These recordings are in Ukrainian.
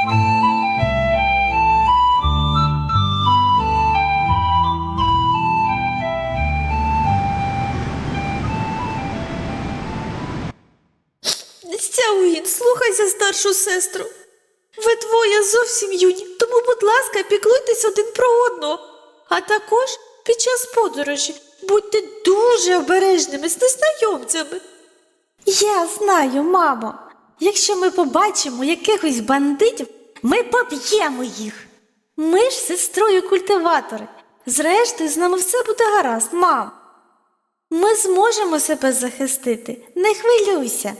Сяуїн, слухайся старшу сестру. Ви двоє зовсім юні, тому, будь ласка, піклуйтесь один про одного. А також під час подорожі будьте дуже обережними з незнайомцями. Я знаю, мамо. Якщо ми побачимо якихось бандитів, ми поб'ємо їх. Ми ж сестрою культиватори. Зрештою, з нами все буде гаразд, мам. Ми зможемо себе захистити. Не хвилюйся.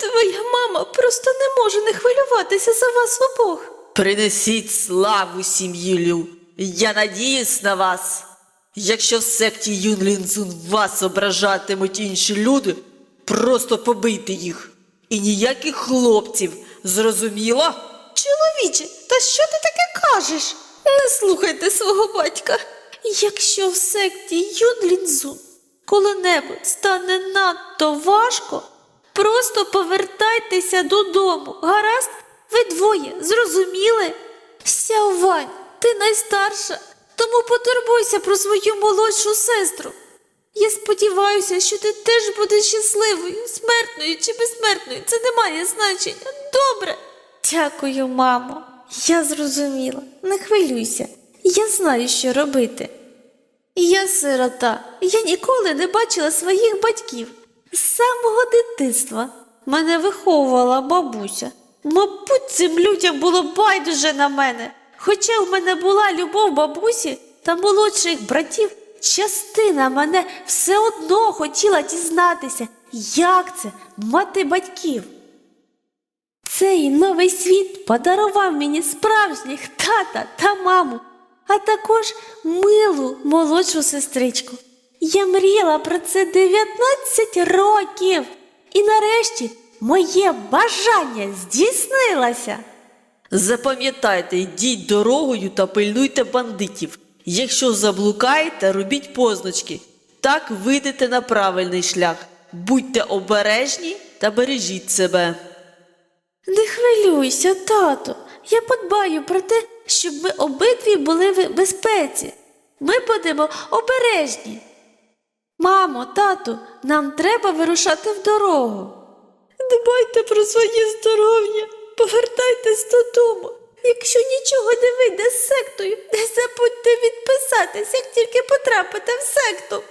Твоя мама просто не може не хвилюватися за вас обох. Принесіть славу сім'ї Лю. Я надіюсь на вас. Якщо в секті Юнлінзун вас ображатимуть інші люди, просто побийте їх. І ніяких хлопців, зрозуміло? Чоловіче, та що ти таке кажеш? Не слухайте свого батька. Якщо в секті Юнлінзун коли-небудь стане надто важко, просто повертайтеся додому. Гаразд, ви двоє зрозуміли? Сяовань, ти найстарша, тому потурбуйся про свою молодшу сестру. Сподіваюся, що ти теж будеш щасливою, смертною чи безсмертною. Це не має значення. Добре. Дякую, мамо. Я зрозуміла. Не хвилюйся. Я знаю, що робити. Я сирота. Я ніколи не бачила своїх батьків. З самого дитинства мене виховувала бабуся. Мабуть, цим людям було байдуже на мене. Хоча в мене була любов бабусі та молодших братів, частина мене все одно хотіла дізнатися, як це мати батьків. Цей новий світ подарував мені справжніх тата та маму, а також милу молодшу сестричку. Я мріяла про це 19 років, і нарешті моє бажання здійснилося. Запам'ятайте, йдіть дорогою та пильнуйте бандитів. Якщо заблукаєте, робіть позначки. Так вийдете на правильний шлях. Будьте обережні та бережіть себе. Не хвилюйся, тато. Я подбаю про те, щоб ми обидві були в безпеці. Ми будемо обережні. Мамо, тату, нам треба вирушати в дорогу. Дбайте про своє здоров'я, повертайтесь додому. Вийде з сектою, не забудьте відписатись, як тільки потрапите в секту.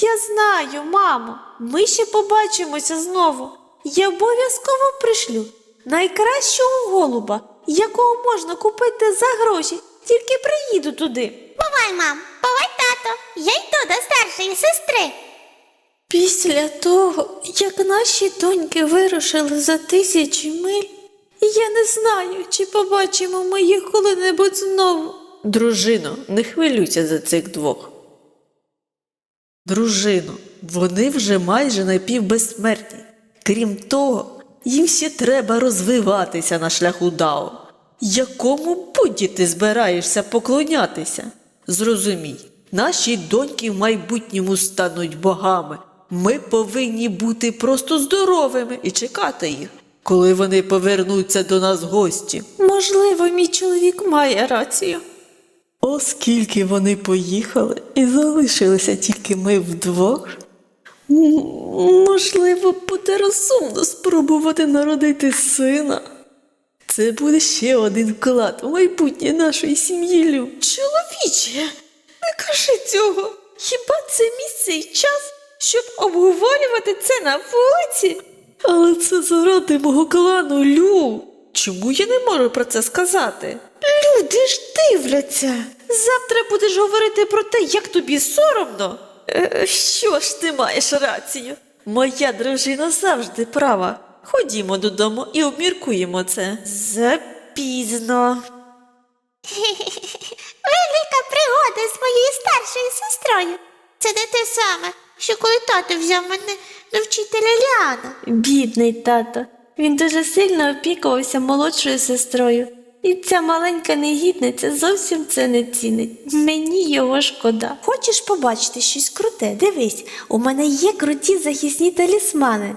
Я знаю, мамо, ми ще побачимося знову. Я обов'язково пришлю найкращого голуба, якого можна купити за гроші, тільки приїду туди. Бувай, мам, бувай, тато. Я йду до старшої сестри. Після того, як наші доньки вирушили за тисячі миль, я не знаю, чи побачимо ми їх коли-небудь знову. Дружино, не хвилюйся за цих двох. Дружино, вони вже майже напівбезсмертні. Крім того, їм ще треба розвиватися на шляху Дао. Якому Будді ти збираєшся поклонятися? Зрозумій, наші доньки в майбутньому стануть богами. Ми повинні бути просто здоровими і чекати їх, коли вони повернуться до нас гості. Можливо, мій чоловік має рацію. Оскільки вони поїхали і залишилися тільки ми вдвох, можливо, буде розумно спробувати народити сина. Це буде ще один вклад у майбутнє нашої сім'ї Лю. Чоловіче, не кажи цього. Хіба це місце і час, щоб обговорювати це на вулиці? Але це заради мого клану Лю. Чому я не можу про це сказати? Люди ж дивляться. Завтра будеш говорити про те, як тобі соромно. Е, що ж ти маєш рацію? Моя дружина завжди права. Ходімо додому і обміркуємо це. Запізно. Велика пригода з моєю старшою сестрою. Це не те саме, що коли тато взяв мене до вчителя Ліана. Бідний тато. Він дуже сильно опікувався молодшою сестрою. І ця маленька негідниця зовсім це не цінить. Мені його шкода. Хочеш побачити щось круте? Дивись, у мене є круті захисні талісмани.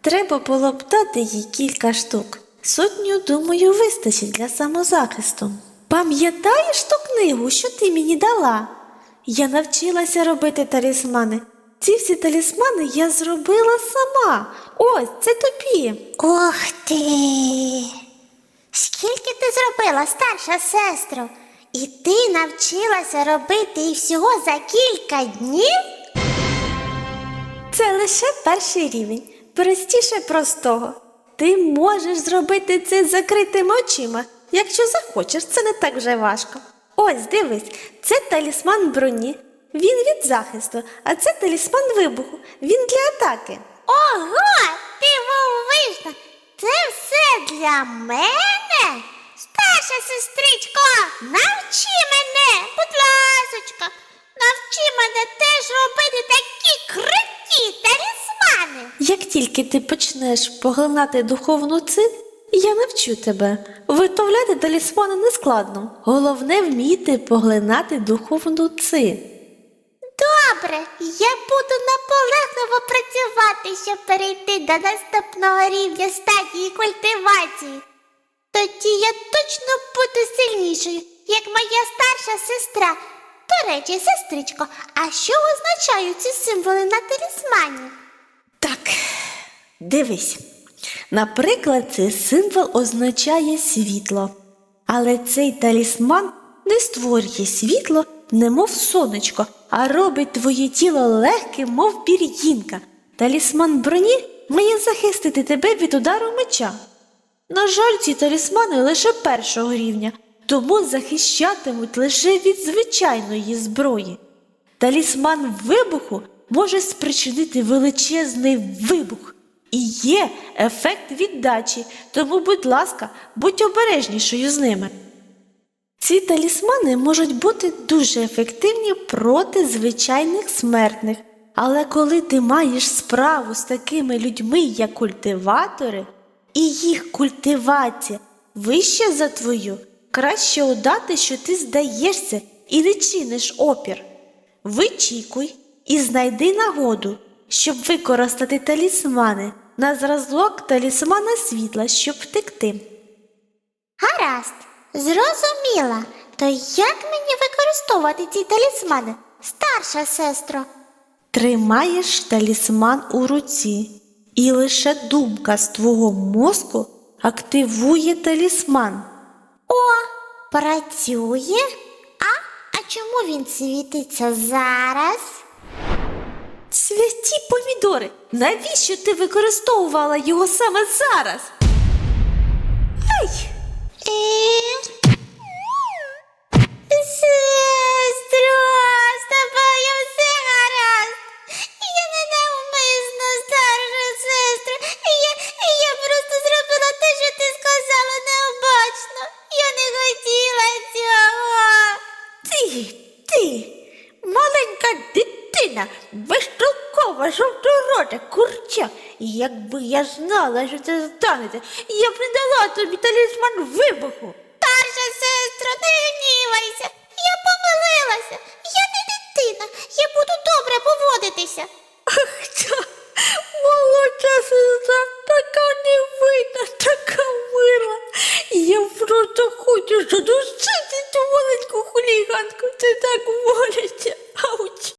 Треба було б дати їй кілька штук. Сотню, думаю, вистачить для самозахисту. Пам'ятаєш ту книгу, що ти мені дала? Я навчилася робити талісмани. Ці всі талісмани я зробила сама. Ось це тобі. Ох ти. Скільки ти зробила, старша сестро? І ти навчилася робити їх всього за кілька днів? Це лише перший рівень, простіше простого. Ти можеш зробити це з закритими очима, якщо захочеш, це не так вже важко. Ось, дивись, це талісман броні, він від захисту, а це талісман вибуху, він для атаки. Ого, ти воввишна! Це все для мене? Старша сестричко, навчи мене, будь ласочка, навчи мене теж робити такі круті талісмани. Як тільки ти почнеш поглинати духовну ци, я навчу тебе. Виготовляти талісмани нескладно. Головне вміти поглинати духовну ци. Добре, я буду наполегливо працювати, щоб перейти до наступного рівня стадії культивації. Тоді я точно буду сильнішою, як моя старша сестра. До речі, сестричко, а що означають ці символи на талісмані? Так, дивись. Наприклад, цей символ означає світло. Але цей талісман не створює світло, немов сонечко, а робить твоє тіло легким, мов пір'їнка. Талісман броні має захистити тебе від удару меча. На жаль, ці талісмани лише першого рівня, тому захищатимуть лише від звичайної зброї. Талісман вибуху може спричинити величезний вибух. І є ефект віддачі, тому, будь ласка, будь обережнішою з ними. Ці талісмани можуть бути дуже ефективні проти звичайних смертних. Але коли ти маєш справу з такими людьми, як культиватори, і їх культивація вища за твою, краще удати, що ти здаєшся і не чиниш опір. Вичікуй і знайди нагоду, щоб використати талісмани на зразок талісмана світла, щоб втекти. Гаразд, зрозуміла. То як мені використовувати ці талісмани, старша сестро? Тримаєш талісман у руці, і лише думка з твого мозку активує талісман. О, працює. А, а чому він світиться зараз? Святі помідори, навіщо ти використовувала його саме зараз? Ай! Маленька дитина, безтолкова жовторота курча. Якби я знала, що це станеться, я б не тобі талісман вибуху. Старша сестра, не гнівайся. Я помилилася. Я не дитина. Я буду добре поводитися. Ах, ця молодша сестра така невинна, така мила. Я просто хочу задушити.